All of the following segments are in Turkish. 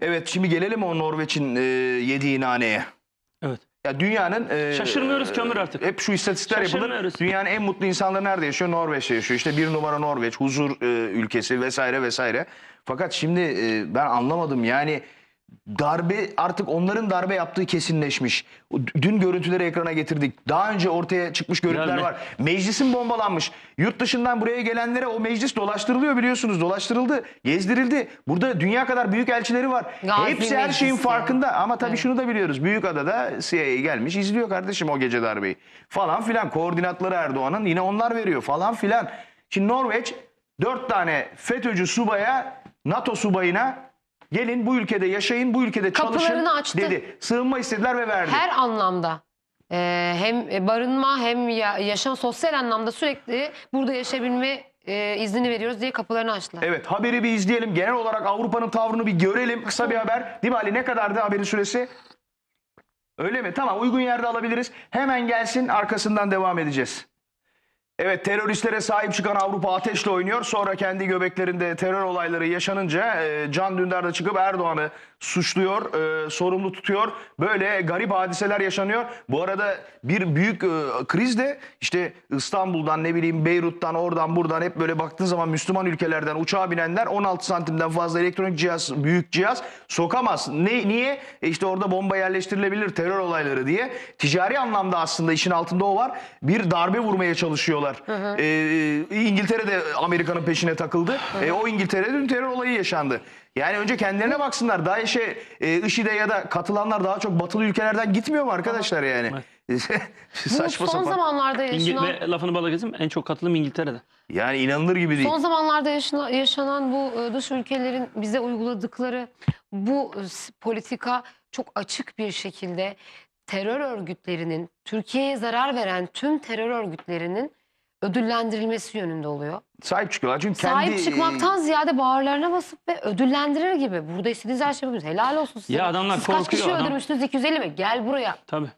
Evet şimdi gelelim o Norveç'in e, yediği naneye. Evet. Ya dünyanın e, Şaşırmıyoruz kömür artık. Hep şu istatistikler yapılır. Dünyanın en mutlu insanları nerede yaşıyor? Norveç'te yaşıyor. İşte bir numara Norveç, huzur e, ülkesi vesaire vesaire. Fakat şimdi e, ben anlamadım yani darbe artık onların darbe yaptığı kesinleşmiş. Dün görüntüleri ekrana getirdik. Daha önce ortaya çıkmış görüntüler Yani- var. Meclisin bombalanmış. Yurt dışından buraya gelenlere o meclis dolaştırılıyor biliyorsunuz. Dolaştırıldı, gezdirildi. Burada dünya kadar büyük elçileri var. Gazi Hepsi her şeyin yani. farkında. Ama tabii Evet. şunu da biliyoruz. Büyükada'da CIA gelmiş izliyor kardeşim o gece darbeyi. Falan filan. Koordinatları Erdoğan'ın yine onlar veriyor falan filan. Şimdi Norveç dört tane FETÖ'cü subaya, NATO subayına gelin bu ülkede yaşayın, bu ülkede çalışın Kapılarını açtı. dedi. Sığınma istediler ve verdi. Her anlamda e, hem barınma hem ya- yaşam sosyal anlamda sürekli burada yaşayabilme e, iznini veriyoruz diye kapılarını açtılar. Evet haberi bir izleyelim. Genel olarak Avrupa'nın tavrını bir görelim. Kısa bir haber. Değil mi Ali ne kadardı haberin süresi? Öyle mi? Tamam uygun yerde alabiliriz. Hemen gelsin arkasından devam edeceğiz. Evet teröristlere sahip çıkan Avrupa ateşle oynuyor. Sonra kendi göbeklerinde terör olayları yaşanınca e, Can Dündar da çıkıp Erdoğan'ı suçluyor, e, sorumlu tutuyor. Böyle garip hadiseler yaşanıyor. Bu arada bir büyük e, kriz de işte İstanbul'dan ne bileyim Beyrut'tan oradan buradan hep böyle baktığın zaman Müslüman ülkelerden uçağa binenler 16 santimden fazla elektronik cihaz, büyük cihaz sokamaz. Ne, niye? E işte orada bomba yerleştirilebilir terör olayları diye. Ticari anlamda aslında işin altında o var. Bir darbe vurmaya çalışıyorlar. Ee, İngiltere de Amerika'nın peşine takıldı. E, o İngiltere'de dün terör olayı yaşandı. Yani önce kendilerine baksınlar. DAEŞ'e, e, IŞİD'e ya da katılanlar daha çok batılı ülkelerden gitmiyor mu arkadaşlar yani? Bu Saçma son sapan. zamanlarda yaşanan ve lafını bala keseyim en çok katılım İngiltere'de. Yani inanılır gibi değil. Son zamanlarda yaşanan, yaşanan bu e, dış ülkelerin bize uyguladıkları bu e, politika çok açık bir şekilde terör örgütlerinin, Türkiye'ye zarar veren tüm terör örgütlerinin ödüllendirilmesi yönünde oluyor. Sahip çıkıyorlar. Çünkü kendi... Sahip çıkmaktan ziyade bağırlarına basıp ve ödüllendirir gibi. Burada istediğiniz her şeyi yapıyorsunuz. Helal olsun size. Ya adamlar Siz kaç korkuyor, kişi adam- öldürmüştünüz? 250 mi? Gel buraya. Tabii.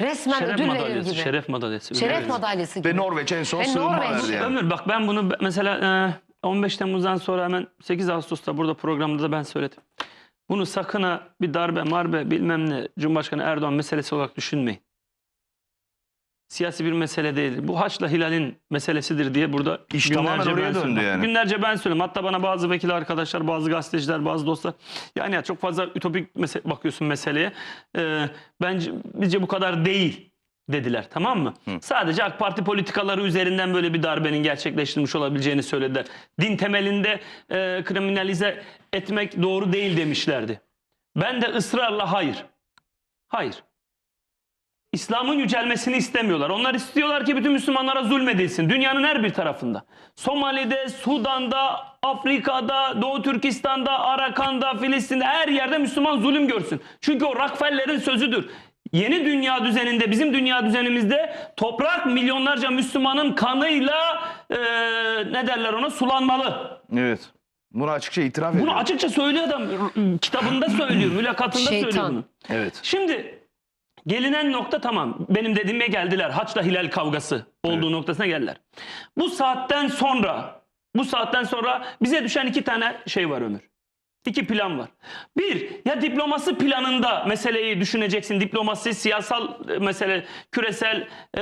Resmen Şeref ödül verir madalyası. gibi. Şeref madalyası. Şeref verir. madalyası gibi. Ve Norveç en son Ve sığınma Norveç. verdi yani. Ömür bak ben bunu mesela e, 15 Temmuz'dan sonra hemen 8 Ağustos'ta burada programda da ben söyledim. Bunu sakın ha bir darbe marbe bilmem ne Cumhurbaşkanı Erdoğan meselesi olarak düşünmeyin. Siyasi bir mesele değildir. Bu Haç'la Hilal'in meselesidir diye burada İş oraya ben söyledim. yani. Günlerce ben söyledim. Hatta bana bazı vekil arkadaşlar, bazı gazeteciler, bazı dostlar yani ya çok fazla ütopik mese- bakıyorsun meseleye. Ee, bence bizce bu kadar değil dediler tamam mı? Sadece AK Parti politikaları üzerinden böyle bir darbenin gerçekleştirilmiş olabileceğini söylediler. Din temelinde e, kriminalize etmek doğru değil demişlerdi. Ben de ısrarla hayır. Hayır. İslam'ın yücelmesini istemiyorlar. Onlar istiyorlar ki bütün Müslümanlara zulmedilsin. Dünyanın her bir tarafında. Somali'de, Sudan'da, Afrika'da, Doğu Türkistan'da, Arakan'da, Filistin'de her yerde Müslüman zulüm görsün. Çünkü o Rockefeller'in sözüdür. Yeni dünya düzeninde, bizim dünya düzenimizde toprak milyonlarca Müslümanın kanıyla eee, ne derler ona sulanmalı. Evet. Bunu açıkça itiraf ediyor. Bunu açıkça söylüyor adam. Kitabında söylüyor, mülakatında söylüyor Şeytan. bunu. Evet. Şimdi gelinen nokta tamam. Benim dediğime geldiler. Haçla Hilal kavgası olduğu Evet. noktasına geldiler. Bu saatten sonra bu saatten sonra bize düşen iki tane şey var Ömür. İki plan var. Bir, ya diplomasi planında meseleyi düşüneceksin. Diplomasi, siyasal e, mesele, küresel e,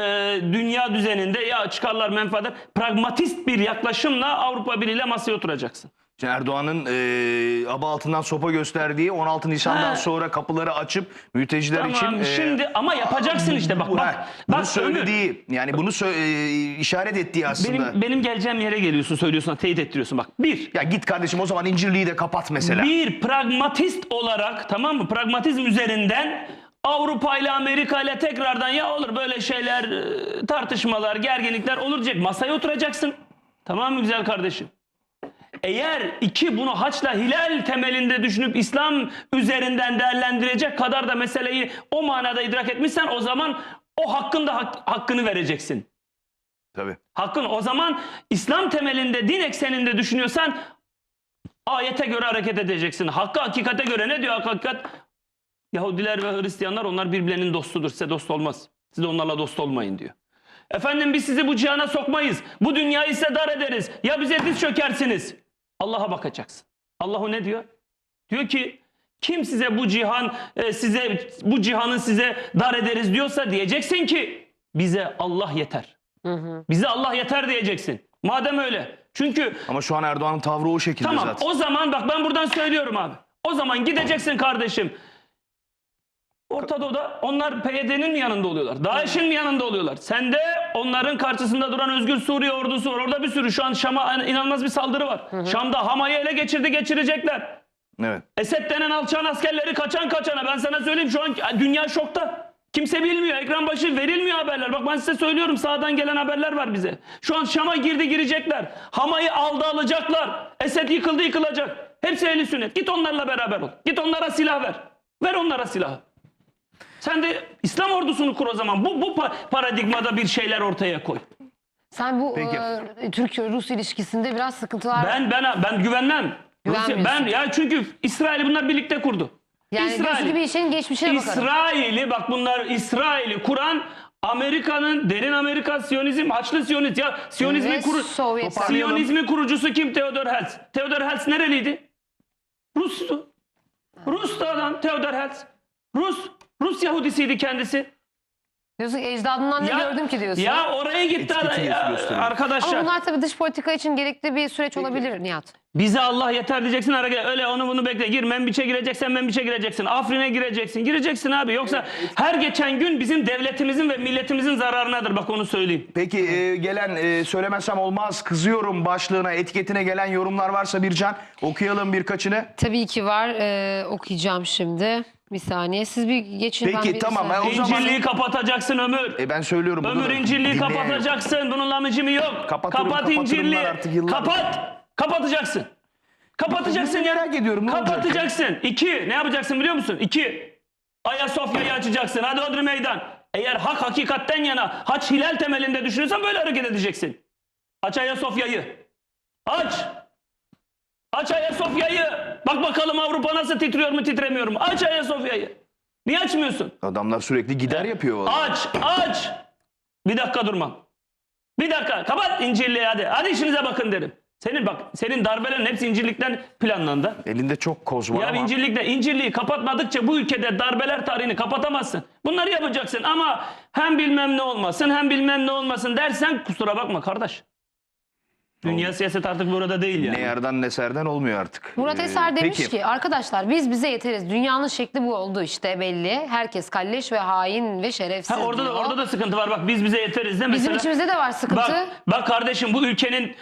dünya düzeninde ya çıkarlar menfaatler. Pragmatist bir yaklaşımla Avrupa Birliği ile masaya oturacaksın. Erdoğan'ın e, aba altından sopa gösterdiği 16 Nisan'dan Ha. sonra kapıları açıp mülteciler Tamam, için... e, şimdi ama yapacaksın işte bak bu- bak. ha, bunu bak Ömür. söylediği yani bunu sö- e, işaret ettiği aslında. Benim, benim geleceğim yere geliyorsun söylüyorsun teyit ettiriyorsun bak. Bir, Ya git kardeşim o zaman İncirli'yi de kapat mesela. bir pragmatist olarak tamam mı pragmatizm üzerinden Avrupa ile Amerika ile tekrardan ya olur böyle şeyler e, tartışmalar gerginlikler olur diyecek masaya oturacaksın. Tamam mı güzel kardeşim? Eğer iki bunu haçla hilal temelinde düşünüp İslam üzerinden değerlendirecek kadar da meseleyi o manada idrak etmişsen o zaman o hakkın da hak- hakkını vereceksin. Tabii. Hakkın o zaman İslam temelinde din ekseninde düşünüyorsan ayete göre hareket edeceksin. Hakkı hakikate göre ne diyor hakikat? Yahudiler ve Hristiyanlar onlar birbirlerinin dostudur. Size dost olmaz. Siz de onlarla dost olmayın diyor. Efendim biz sizi bu cihana sokmayız. Bu dünyayı size dar ederiz. Ya bize diz çökersiniz. Allah'a bakacaksın. Allahu ne diyor? Diyor ki Kim size bu cihan e, size bu cihanı size dar ederiz diyorsa diyeceksin ki bize Allah yeter. Bize Allah yeter diyeceksin. Madem öyle. Çünkü Ama şu an Erdoğan'ın tavrı o şekilde Tamam zaten. o zaman bak ben buradan söylüyorum abi. O zaman gideceksin kardeşim. Orta Doğu'da onlar PYD'nin mi yanında oluyorlar? DAEŞ'in mi yanında oluyorlar? Sen de onların karşısında duran Özgür Suriye ordusu var. Orada bir sürü şu an Şam'a inanılmaz bir saldırı var. Şam'da Hamay'ı ele geçirdi geçirecekler. Evet. Esed denen alçağın askerleri kaçan kaçana. Ben sana söyleyeyim şu an dünya şokta. Kimse bilmiyor. Ekran başı verilmiyor haberler. Bak ben size söylüyorum sağdan gelen haberler var bize. Şu an Şam'a girdi girecekler. Hamayı aldı alacaklar. Esed yıkıldı yıkılacak. Hepsi eli sünnet. Git onlarla beraber ol. Git onlara silah ver. Ver onlara silahı. Sen de İslam ordusunu kur o zaman. Bu, bu pa- paradigmada bir şeyler ortaya koy. Sen bu Peki. e, Türkiye-Rus ilişkisinde biraz sıkıntılar Ben ben ben güvenmem. Rusya, Güvenmiyorsun. ben ya çünkü İsrail'i bunlar birlikte kurdu. yani İsrail. ki bir işin geçmişine bakalım. İsrail'i bak bunlar İsrail'i kuran Amerika'nın derin Amerika Siyonizm, Haçlı Siyonizm ya Siyonizmin Ve kuru Sovyet. Toparlayalım. Siyonizmin kurucusu kim? Theodor Herzl. Theodor Herzl nereliydi? Rus'tu. Rus'tu adam Theodor Herzl. Rus. Rus Yahudisiydi kendisi. Diyorsun ki ecdadından ne gördüm ki diyorsun. Ya oraya gitti Etiketini ya, gösteriyor. arkadaşlar. Ama bunlar tabii dış politika için gerekli bir süreç olabilir Nihat. Bize Allah yeter diyeceksin hareket. Öyle onu bunu bekle. Gir Membiç'e gireceksen Membiç'e gireceksin. Afrin'e gireceksin. Gireceksin abi. Yoksa her geçen gün bizim devletimizin ve milletimizin zararınadır. Bak onu söyleyeyim. Peki e, gelen e, söylemezsem olmaz kızıyorum başlığına etiketine gelen yorumlar varsa Bircan okuyalım birkaçını. Tabii ki var. Ee, okuyacağım şimdi. Bir saniye. Siz bir geçin. Peki, ben bir tamam, saniye. ben o zaman- İncirliği kapatacaksın ömür. E ben söylüyorum. bunu ömür da incirliği dinleyen yok. kapatacaksın. Bunun lamıcımı yok. Kapatırım, Kapat kapatırım incirliği. ben artık yıllardır. Kapat. Kapatacaksın. Kapatacaksın ya. merak ediyorum, ne olacak? Kapatacaksın. İki. Ne yapacaksın biliyor musun? İki. Ayasofya'yı açacaksın. Hadi Odri Meydan. Eğer hak hakikatten yana haç hilal temelinde düşünüyorsan böyle hareket edeceksin. Aç Ayasofya'yı. Aç. Aç Ayasofya'yı. Bak bakalım Avrupa nasıl titriyor mu titremiyor mu? Aç Ayasofya'yı. Niye açmıyorsun? Adamlar sürekli gider yapıyor. vallahi. Aç, aç. Bir dakika durmam. Bir dakika. Kapat incirliği hadi. Hadi işinize bakın derim. Senin bak, senin darbelerin hepsi incirlikten planlandı. Elinde çok koz var Ya ama. incirlikte, incirliği kapatmadıkça bu ülkede darbeler tarihini kapatamazsın. Bunları yapacaksın ama hem bilmem ne olmasın hem bilmem ne olmasın dersen kusura bakma kardeş. Dünya siyaset artık burada değil yani. Ne yerden ne serden olmuyor artık. Murat Ee, Eser demiş peki. ki arkadaşlar biz bize yeteriz. Dünyanın şekli bu oldu işte belli. Herkes kalleş ve hain ve şerefsiz Ha, orada da diyor. orada da sıkıntı var. Bak biz bize yeteriz de Bizim mesela. içimizde de var sıkıntı. Bak, bak kardeşim bu ülkenin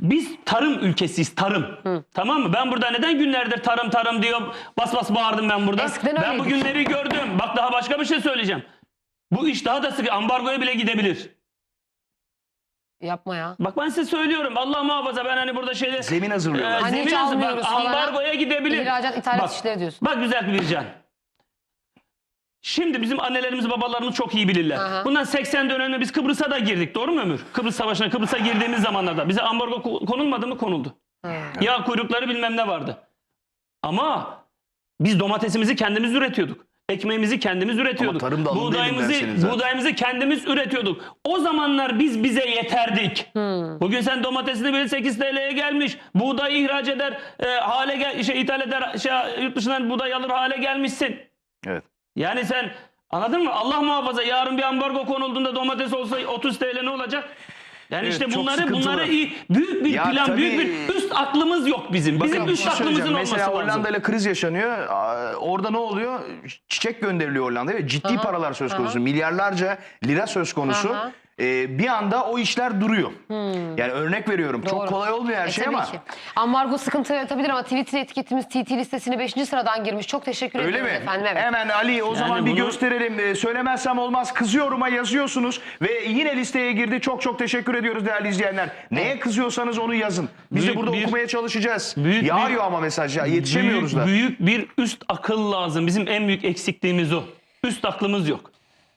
biz tarım ülkesiyiz tarım. Tamam mı? Ben burada neden günlerdir tarım tarım diyor bas bas bağırdım ben burada. Eskiden ben bu öyleydik. günleri gördüm. Bak daha başka bir şey söyleyeceğim. Bu iş daha da sıkı ambargoya bile gidebilir. Yapma ya. Bak ben size söylüyorum Allah muhafaza ben hani burada şeyde Zemin hazırlıyorlar. Hani hiç zemin hazır- bak, almıyoruz ambargoya gidebilir. İhracat, ithalat Bak, işleri diyorsun. Bak güzel bir can. Şimdi bizim annelerimiz babalarımız çok iyi bilirler. Aha. Bundan 80 dönemde biz Kıbrıs'a da girdik doğru mu Ömür? Kıbrıs Savaşı'na Kıbrıs'a girdiğimiz zamanlarda bize ambargo ko- konulmadı mı konuldu. Ya kuyrukları bilmem ne vardı. Ama biz domatesimizi kendimiz üretiyorduk. Ekmeğimizi kendimiz üretiyorduk. tarım da alın değilim buğdayımızı, zaten. buğdayımızı kendimiz üretiyorduk. O zamanlar biz bize yeterdik. Bugün sen domatesini bile 8 TL'ye gelmiş. Buğday ihraç eder, e, hale gel, şey ithal eder, şey, yurt dışından buğday alır hale gelmişsin. Evet. Yani sen anladın mı? Allah muhafaza yarın bir ambargo konulduğunda domates olsa 30 TL ne olacak? Yani Evet, işte çok bunları sıkıntılı. bunları iyi büyük bir Ya plan, tabii- büyük bir üst aklımız yok bizim. Bizim bir üst şey aklımızın söyleyeceğim. olması Mesela lazım. Hollanda ile kriz yaşanıyor. Aa, Orada ne oluyor? Çiçek gönderiliyor Hollanda'ya ve ciddi Aha, paralar söz konusu. aha. Milyarlarca lira söz konusu. Aha. Ee, bir anda o işler duruyor. Yani örnek veriyorum. Çok Doğru. kolay olmuyor her E, şey tabii ama. ki. Ambargo sıkıntı yaratabilir ama Twitter etiketimiz TT listesine 5. sıradan girmiş. Çok teşekkür Öyle ediyoruz mi? efendim. Evet. Hemen Ali o zaman bir bunu- gösterelim. Ee, söylemezsem olmaz. Kızıyorum'a yazıyorsunuz ve yine listeye girdi. Çok çok teşekkür ediyoruz değerli izleyenler. Neye kızıyorsanız onu yazın. Biz de Büyük burada bir- okumaya çalışacağız. büyük Yağıyor bir- ama mesaj ya. Yetişemiyoruz büyük, da. Büyük bir üst akıl lazım. Bizim en büyük eksikliğimiz o. Üst aklımız yok.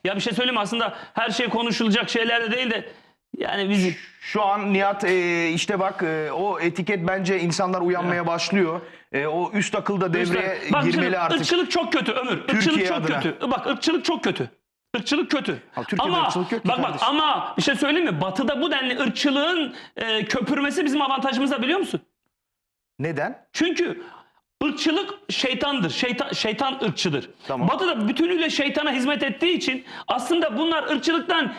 Ya bir şey söyleyeyim aslında her şey konuşulacak şeyler de değil de yani biz Şu an Nihat e, işte bak e, o etiket bence insanlar uyanmaya başlıyor. E, o üst akılda devreye Bak girmeli şimdi artık. ırkçılık çok kötü Ömür. Türkiye Irkçılık çok adına. kötü. Bak ırkçılık çok kötü. Irkçılık kötü. Ha, Türkiye'de ama ırkçılık ki bak bak ama bir şey söyleyeyim mi? Batı'da bu denli ırkçılığın e, köpürmesi bizim avantajımıza biliyor musun? Neden? Çünkü ırkçılık şeytandır. Şeytan, şeytan ırkçıdır. Tamam. Batı da bütünüyle şeytana hizmet ettiği için aslında bunlar ırkçılıktan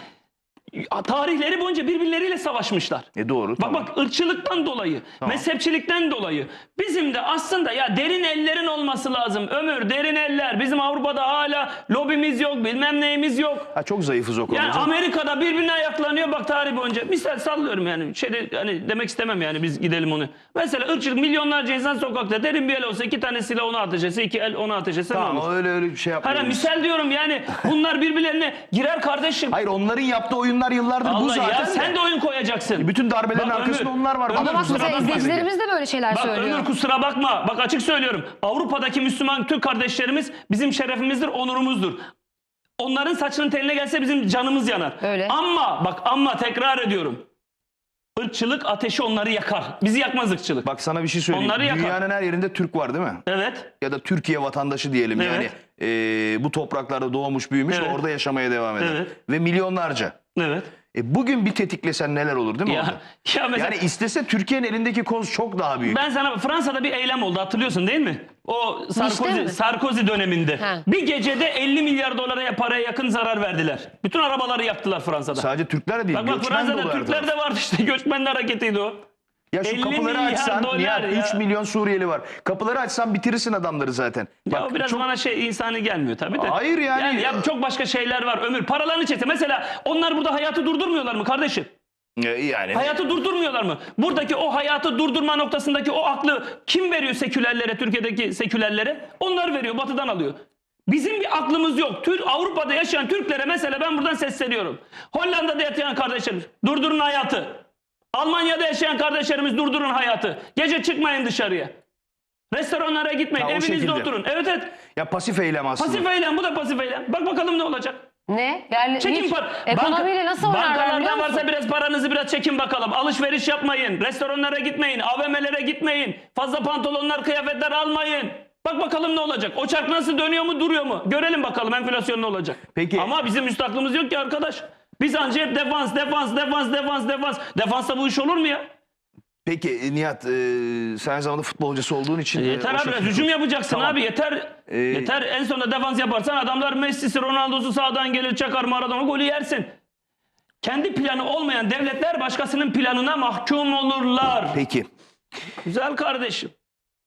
tarihleri boyunca birbirleriyle savaşmışlar. E doğru. Bak tamam. bak ırkçılıktan dolayı, mezhepçilikten dolayı bizim de aslında ya derin ellerin olması lazım. Ömür derin eller. Bizim Avrupa'da hala lobimiz yok, bilmem neyimiz yok. Ha, çok zayıfız o konuda. Yani. Amerika'da birbirine ayaklanıyor bak tarih boyunca. Misal sallıyorum yani. Şeyde hani demek istemem yani biz gidelim onu. Mesela ırkçılık milyonlarca insan sokakta derin bir el olsa iki tanesiyle onu ateş etse, iki el onu olur? Tamam öyle öyle bir şey Hani yapmıyoruz. misal diyorum yani bunlar birbirlerine girer kardeşim. Hayır onların yaptığı oyunlar yıllardır bu Allah zaten. ya sen de oyun koyacaksın. Bütün darbelerin Bak arkasında Ömür, onlar var. Ömür, Ama bak mesela izleyicilerimiz de böyle şeyler Bak söylüyor. Ömür kusura bakma. Bak açık söylüyorum. Avrupa'daki Müslüman Türk kardeşlerimiz bizim şerefimizdir, onurumuzdur. Onların saçının teline gelse bizim canımız yanar. Öyle. Ama bak ama tekrar ediyorum. Irkçılık ateşi onları yakar. Bizi yakmaz ırkçılık. Bak sana bir şey söyleyeyim. Onları yakar. Dünyanın her yerinde Türk var değil mi? Evet. Ya da Türkiye vatandaşı diyelim Evet. yani. e, bu topraklarda doğmuş büyümüş ve Evet. orada yaşamaya devam eder. Evet. Ve milyonlarca. Evet. E, bugün bir tetiklesen neler olur değil mi Ya, orada? ya mesela Yani istese Türkiye'nin elindeki koz çok daha büyük. ben sana Fransa'da bir eylem oldu hatırlıyorsun değil mi? O Sarkozy, mi? Sarkozy döneminde. Ha. Bir gecede 50 milyar dolara paraya yakın zarar verdiler. Bütün arabaları yaktılar Fransa'da. Sadece Türkler de değil. Bak bak Fransa'da Türkler de vardı işte göçmenler hareketiydi o. Ya şu 50 kapıları milyar açsan dolar Nihat ya. 3 milyon Suriyeli var. Kapıları açsan bitirirsin adamları zaten. Ya Bak, o biraz çok- bana şey insani gelmiyor tabii de. Hayır yani- ya çok başka şeyler var ömür. Paralarını çekse mesela onlar burada hayatı durdurmuyorlar mı kardeşim? Yani Hayatı durdurmuyorlar mı? Buradaki o hayatı durdurma noktasındaki o aklı kim veriyor sekülerlere, Türkiye'deki sekülerlere? Onlar veriyor, batıdan alıyor. Bizim bir aklımız yok. Tür Avrupa'da yaşayan Türklere mesela ben buradan sesleniyorum. Hollanda'da yaşayan kardeşlerimiz durdurun hayatı. Almanya'da yaşayan kardeşlerimiz durdurun hayatı. Gece çıkmayın dışarıya. Restoranlara gitmeyin, Ha, o evinizde şekilde. oturun. Evet evet. ya pasif eylem aslında. Pasif eylem bu da pasif eylem. Bak bakalım ne olacak. Ne? Yani Çekin hiç par- ekonomiyle Banka- nasıl oynarlar biliyor Bankalardan musun? varsa biraz paranızı biraz çekin bakalım. Alışveriş yapmayın. Restoranlara gitmeyin. AVM'lere gitmeyin. Fazla pantolonlar, kıyafetler almayın. Bak bakalım ne olacak. O çark nasıl dönüyor mu, duruyor mu? Görelim bakalım enflasyon ne olacak. Peki. Ama bizim müstaklımız yok ki arkadaş. Biz ancak hep defans, defans, defans, defans, defans. Defansta bu iş olur mu ya? Peki e, Nihat e, sen aynı zamanda futbol hocası olduğun için. e, Yeter o abi şekilde- biraz hücum yapacaksın Tamam. abi yeter. Ee, yeter en sonunda defans yaparsan adamlar Messi'si Ronaldo'su sağdan gelir çakar Maradona golü yersin. Kendi planı olmayan devletler başkasının planına mahkum olurlar. Peki. Güzel kardeşim.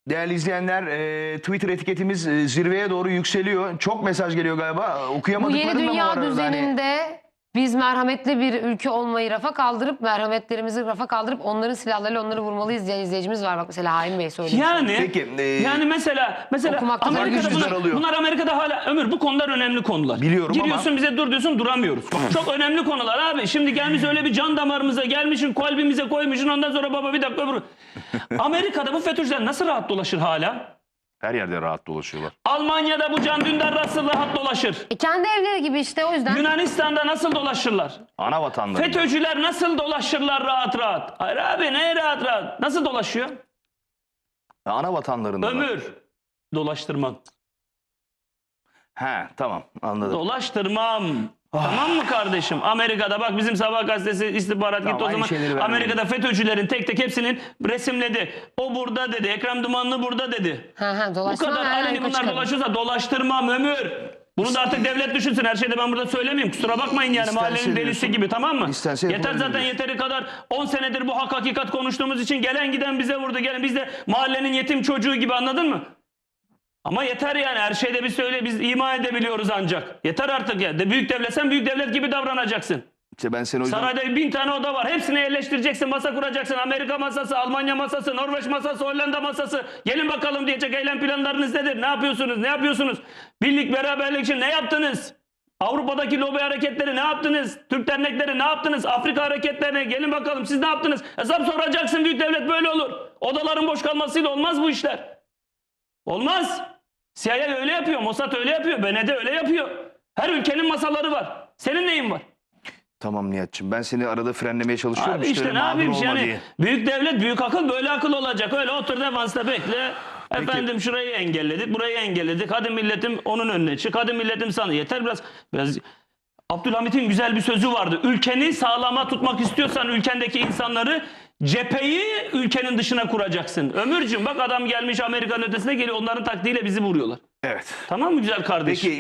Değerli izleyenler e, Twitter etiketimiz e, zirveye doğru yükseliyor. Çok mesaj geliyor galiba. Bu Okuyamadıklarım yeni da var dünya arada? Hani- düzeninde biz merhametli bir ülke olmayı rafa kaldırıp merhametlerimizi rafa kaldırıp onların silahlarıyla onları vurmalıyız diyen izleyicimiz var. Bak mesela Haim Bey söylüyor. Yani Peki, e, yani mesela mesela Okumakta Amerika'da bunlar, bunlar Amerika'da hala ömür bu konular önemli konular. Biliyorum ama- Giriyorsun bize dur diyorsun duramıyoruz. Çok önemli konular abi. Şimdi gelmiş öyle bir can damarımıza gelmişsin kalbimize koymuşsun ondan sonra baba bir dakika öbür. Amerika'da bu FETÖ'cüler nasıl rahat dolaşır hala? Her yerde rahat dolaşıyorlar. Almanya'da bu Can Dündar nasıl rahat dolaşır? E kendi evleri gibi işte o yüzden. Yunanistan'da nasıl dolaşırlar? Ana vatanları. FETÖ'cüler nasıl dolaşırlar rahat rahat? Hayır abi ne rahat rahat? Nasıl dolaşıyor? Ana vatanlarında. da. Ömür. Dolaştırmam. He tamam anladım. Dolaştırmam. Ah. Tamam mı kardeşim? Amerika'da bak bizim sabah gazetesi istihbarat Tamam, gitti o aynı zaman. Amerika'da FETÖ'cülerin tek tek hepsinin resimledi. O burada dedi. Ekrem Dumanlı burada dedi. Ha, ha, Bu dolaşma, kadar hemen aleni yukarı bunlar çıkarım. dolaşıyorsa dolaştırmam ömür. Bunu da artık devlet düşünsün. Her şeyde ben burada söylemeyeyim. Kusura bakmayın yani İstense mahallenin delisi diyorsun. gibi tamam mı? İstense Yeter yapılabilir zaten diyorsun. yeteri kadar 10 senedir bu hak hakikat konuştuğumuz için gelen giden bize vurdu. Gelen biz de mahallenin yetim çocuğu gibi anladın mı? Ama yeter yani her şeyde bir söyle biz ima edebiliyoruz ancak. Yeter artık ya. De büyük devlet sen büyük devlet gibi davranacaksın. İşte ben seni o yüzden... Sarayda bin tane oda var. Hepsini yerleştireceksin. Masa kuracaksın. Amerika masası, Almanya masası, Norveç masası, Hollanda masası. Gelin bakalım diyecek eylem planlarınız nedir? Ne yapıyorsunuz? Ne yapıyorsunuz? Birlik beraberlik için ne yaptınız? Avrupa'daki lobi hareketleri ne yaptınız? Türk dernekleri ne yaptınız? Afrika hareketlerine gelin bakalım siz ne yaptınız? Hesap soracaksın büyük devlet böyle olur. Odaların boş kalmasıyla olmaz bu işler. Olmaz. CIA öyle yapıyor, Mossad öyle yapıyor, BND öyle yapıyor. Her ülkenin masaları var. Senin neyin var? Tamam Nihat'cığım ben seni arada frenlemeye çalışıyorum. Abi işte ne yapayım yani diye. büyük devlet büyük akıl böyle akıl olacak öyle otur defansta bekle efendim şurayı engelledik burayı engelledik hadi milletim onun önüne çık hadi milletim sana yeter biraz biraz Abdülhamit'in güzel bir sözü vardı ülkeni sağlama tutmak istiyorsan ülkendeki insanları cepheyi ülkenin dışına kuracaksın. Ömürcüm bak adam gelmiş Amerika'nın ötesine geliyor onların taktiğiyle bizi vuruyorlar. Evet. Tamam mı güzel kardeşim? Peki